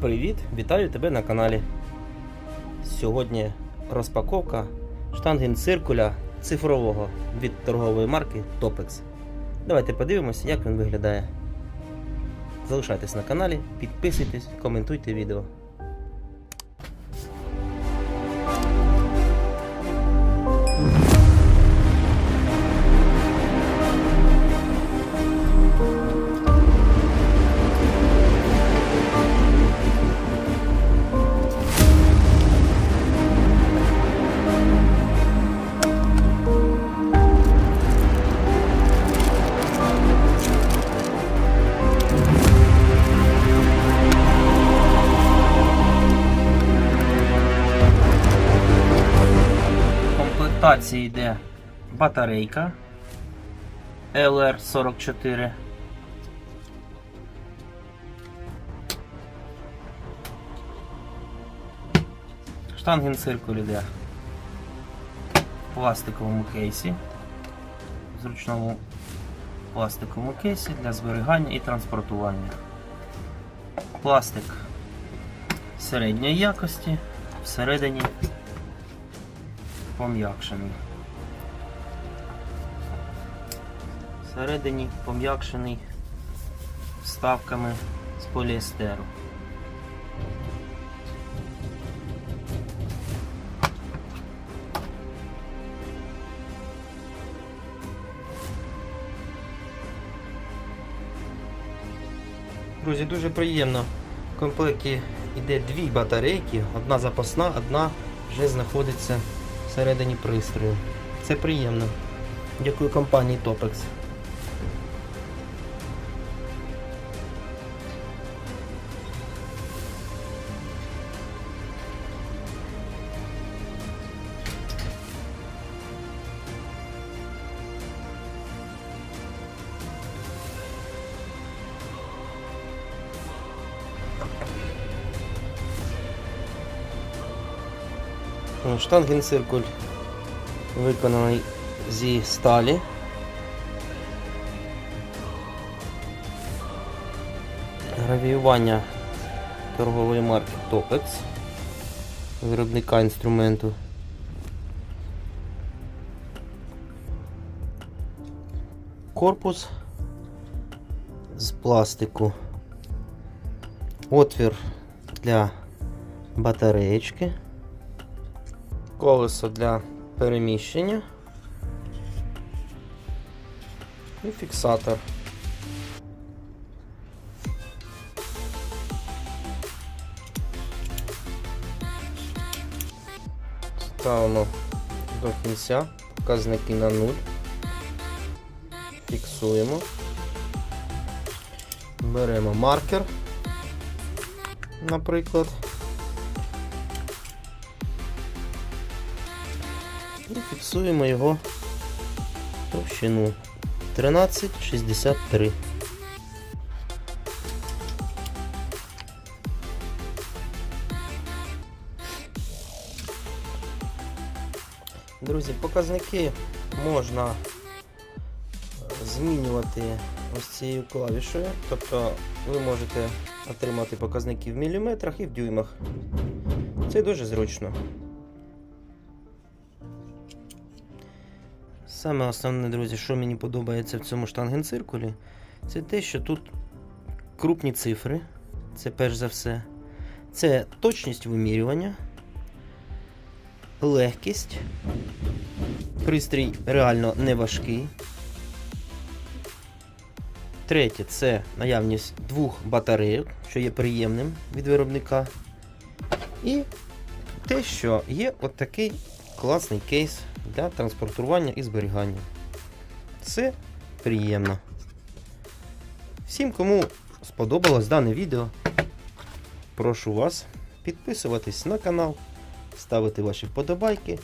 Привіт! Вітаю тебе на каналі. Сьогодні розпаковка штангенциркуля цифрового від торгової марки Topex. Давайте подивимось, як він виглядає. Залишайтесь на каналі, підписуйтесь, коментуйте відео. Комплектації йде батарейка LR44. Штангенциркуль йде в пластиковому кейсі, в зручному пластиковому кейсі для зберігання і транспортування. Пластик середньої якості, всередині пом'якшений. Всередині пом'якшений вставками з поліестеру. Друзі, дуже приємно. В комплекті йде дві батарейки, одна запасна, одна вже знаходиться всередині пристрою. Це приємно. Дякую компанії Topex. Штангенциркуль виконаний зі сталі. Гравіювання торгової марки Topex, виробника інструменту. Корпус з пластику. Отвір для батареєчки колесо для переміщення і фіксатор. Ставимо до кінця, показники на нуль, фіксуємо, беремо маркер, наприклад. І фіксуємо його товщину 1363. Друзі, показники можна е, змінювати ось цією клавішою, тобто ви можете отримати показники в міліметрах і в дюймах. Це дуже зручно. Саме основне, друзі, що мені подобається в цьому штангенциркулі, це те, що тут крупні цифри. Це перш за все. Це точність вимірювання, легкість. Пристрій реально не важкий. Третє це наявність двох батарейок, що є приємним від виробника. І те, що є от такий класний кейс для транспортування і зберігання. Це приємно. Всім, кому сподобалось дане відео, прошу вас підписуватись на канал, ставити ваші вподобайки,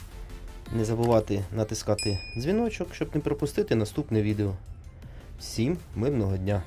не забувати натискати дзвіночок, щоб не пропустити наступне відео. Всім мирного дня!